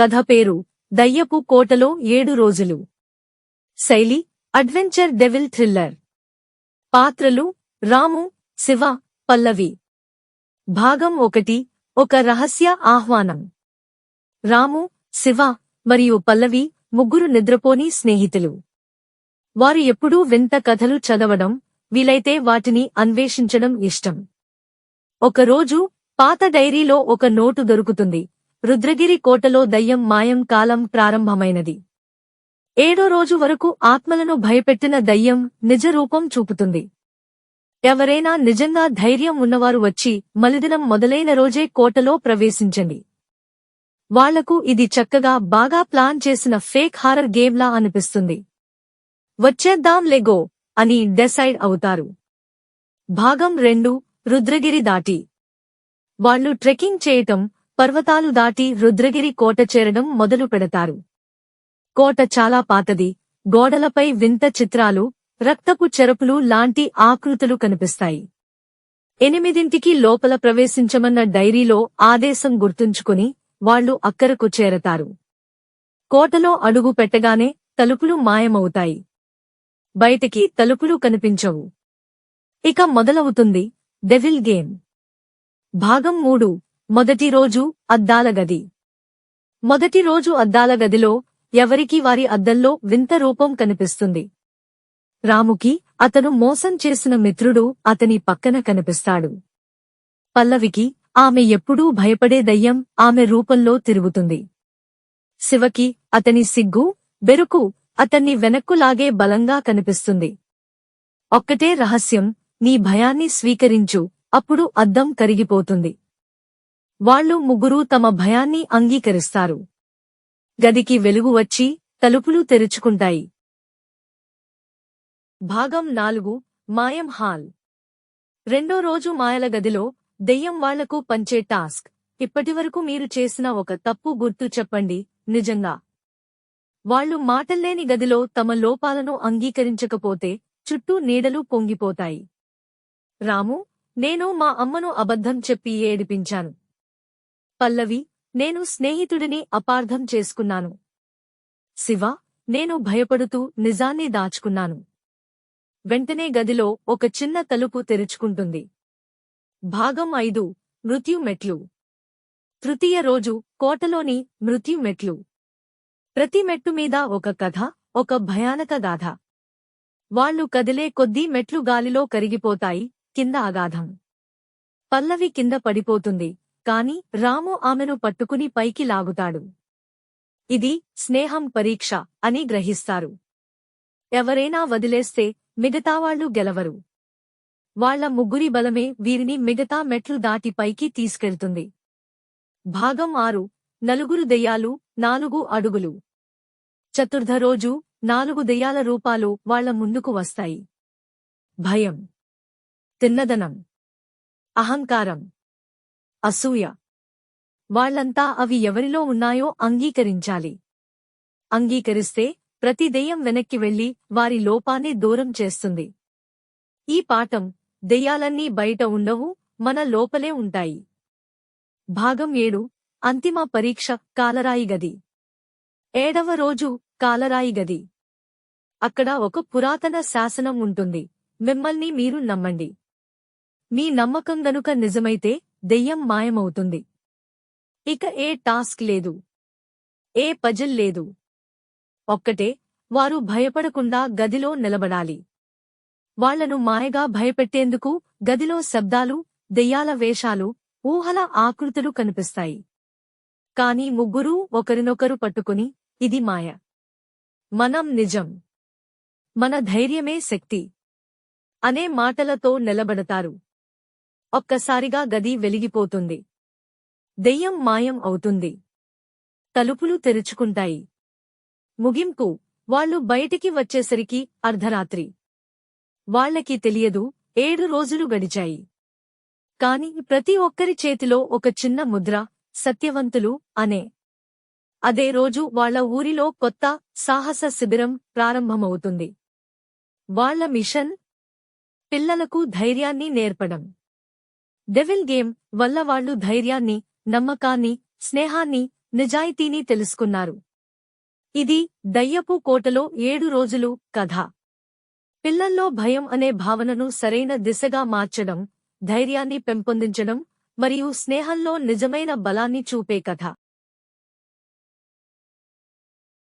కథ పేరు దయ్యపు కోటలో ఏడు రోజులు. శైలి అడ్వెంచర్ డెవిల్ థ్రిల్లర్. పాత్రలు రాము శివ పల్లవి. భాగం ఒకటి ఒక రహస్య ఆహ్వానం. రాము శివ మరియు పల్లవి ముగ్గురు నిద్రపోని స్నేహితులు. వారు ఎప్పుడూ వింత కథలు చదవడం వీలైతే వాటిని అన్వేషించడం ఇష్టం. ఒకరోజు పాత డైరీలో ఒక నోటు దొరుకుతుంది. రుద్రగిరి కోటలో దయ్యం మాయం కాలం ప్రారంభమైనది. ఏడో రోజు వరకు ఆత్మలను భయపెట్టిన దయ్యం నిజ రూపం చూపుతుంది. ఎవరైనా నిజంగా ధైర్యం ఉన్నవారు వచ్చి మలిదినం మొదలైన రోజే కోటలో ప్రవేశించండి. వాళ్ళకు ఇది చక్కగా బాగా ప్లాన్ చేసిన ఫేక్ హారర్ గేమ్లా అనిపిస్తుంది. వచ్చేద్దాం లెగో అని డెసైడ్ అవుతారు. భాగం రెండు రుద్రగిరి దాటి. వాళ్ళు ట్రెక్కింగ్ చేయటం పర్వతాలు దాటి రుద్రగిరి కోట చేరడం మొదలు పెడతారు. కోట చాలా పాతది. గోడలపై వింత చిత్రాలు రక్తపు చెరపులు లాంటి ఆకృతులు కనిపిస్తాయి. ఎనిమిదింటికి లోపల ప్రవేశించమన్న డైరీలో ఆదేశం గుర్తుంచుకుని వాళ్ళు అక్కరకు చేరతారు. కోటలో అడుగు పెట్టగానే తలుపులు మాయమవుతాయి. బయటికి తలుపులు కనిపించవు. ఇక మొదలవుతుంది డెవిల్ గేమ్. భాగం మూడు. మొదటి రోజు అద్దాల గది. మొదటి రోజు అద్దాల గదిలో ఎవరికి వారి అద్దంలో వింత రూపం కనిపిస్తుంది. రాముకి అతను మోసం చేసిన మిత్రుడు అతని పక్కన కనిపిస్తాడు. పల్లవికి ఆమె ఎప్పుడూ భయపడే దయ్యం ఆమె రూపంలో తిరుగుతుంది. శివకి అతని సిగ్గు బెరుకు అతన్ని వెనక్కులాగే బలంగా కనిపిస్తుంది. ఒక్కటే రహస్యం నీ భయాన్ని స్వీకరించు అప్పుడు అద్దం కరిగిపోతుంది. వాళ్ళు ముగ్గురూ తమ భయాన్ని అంగీకరిస్తారు. గదికి వెలుగు వచ్చి తలుపులు తెరుచుకుంటాయి. భాగం నాలుగు మాయం హాల్. రెండో రోజు మాయల గదిలో దెయ్యం వాళ్ళకు పంచే టాస్క్. ఇప్పటివరకు మీరు చేసిన ఒక తప్పు గుర్తు చెప్పండి నిజంగా. వాళ్ళు మాటల్లేని గదిలో తమ లోపాలను అంగీకరించకపోతే చుట్టూ నీడలు పొంగిపోతాయి. రాము నేను మా అమ్మను అబద్ధం చెప్పి ఏడిపించాను. పల్లవి నేను స్నేహితుడిని అపార్థం చేసుకున్నాను. శివ నేను భయపడుతూ నిజాన్ని దాచుకున్నాను. వెంటనే గదిలో ఒక చిన్న తలుపు తెరుచుకుంటుంది. భాగం ఐదు మృత్యు మెట్లు. తృతీయ రోజు కోటలోని మృత్యు మెట్లు. ప్రతి మెట్టు మీద ఒక కథ ఒక భయానక గాథ. వాళ్ళు కదిలే కొద్దీ మెట్లు గాలిలో కరిగిపోతాయి కింద అగాధం పల్లవి కింద పడిపోతుంది. కాని రాము ఆమెను పట్టుకుని పైకి లాగుతాడు. ఇది స్నేహం పరీక్ష అని గ్రహిస్తారు. ఎవరైనా వదిలేస్తే మిగతావాళ్ళు గెలవరు. వాళ్ళ ముగ్గురి బలమే వీరిని మిగతా మెట్లు దాటి పైకి తీసుకెళ్తుంది. భాగం ఆరు నలుగురు దెయ్యాలు నాలుగు అడుగులు. చతుర్థ రోజు నాలుగు దెయ్యాల రూపాలు వాళ్ళ ముందుకు వస్తాయి. భయం. తిన్నదనం. అహంకారం. అసూయ. వాళ్ళంతా అవి ఎవరిలో ఉన్నాయో అంగీకరించాలి. అంగీకరిస్తే ప్రతి దెయ్యం వెనక్కి వెళ్ళి వారి లోపాన్ని దూరం చేస్తుంది. ఈ పాఠం దెయ్యాలన్నీ బయట ఉండవు మన లోపలే ఉంటాయి. భాగం ఏడు అంతిమ పరీక్ష కాలరాయి గది. ఏడవ రోజు కాలరాయి గది. అక్కడ ఒక పురాతన శాసనం ఉంటుంది. మిమ్మల్ని మీరు నమ్మండి. మీ నమ్మకం గనుక నిజమైతే దెయ్యం మాయమవుతుంది. ఇక ఏ టాస్క్ లేదు. ఏ పజిల్ లేదు. ఒక్కటే వారు భయపడకుండా గదిలో నిలబడాలి. వాళ్ళను మాయగా భయపెట్టేందుకు గదిలో శబ్దాలు దెయ్యాల వేషాలు ఊహల ఆకృతులు కనిపిస్తాయి. కాని ముగ్గురూ ఒకరినొకరు పట్టుకుని ఇది మాయ. మనం నిజం. మన ధైర్యమే శక్తి. అనే మాటలతో నిలబడతారు. ఒక్కసారిగా గది వెలిగిపోతుంది. దెయ్యం మాయం అవుతుంది. తలుపులు తెరుచుకుంటాయి. ముగింపు. వాళ్ళు బయటికి వచ్చేసరికి అర్ధరాత్రి. వాళ్ళకి తెలియదు ఏడు రోజులు గడిచాయి. కాని ప్రతి ఒక్కరి చేతిలో ఒక చిన్న ముద్ర సత్యవంతులు అనే. అదే రోజు వాళ్ళ ఊరిలో కొత్త సాహస శిబిరం ప్రారంభమవుతుంది. వాళ్ళ మిషన్? పిల్లలకు ధైర్యాన్ని నేర్పడం. డెవిల్ గేమ్ వల్ల వాళ్ళు ధైర్యాన్ని నమ్మకాన్ని స్నేహాన్ని నిజాయితీని తెలుసుకున్నారు. ఇది దయ్యపు కోటలో ఏడు రోజులు కథ. పిల్లల్లో భయం అనే భావనను సరైన దిశగా మార్చడం ధైర్యాన్ని పెంపొందించడం మరియు స్నేహంలో నిజమైన బలాన్ని చూపే కథ.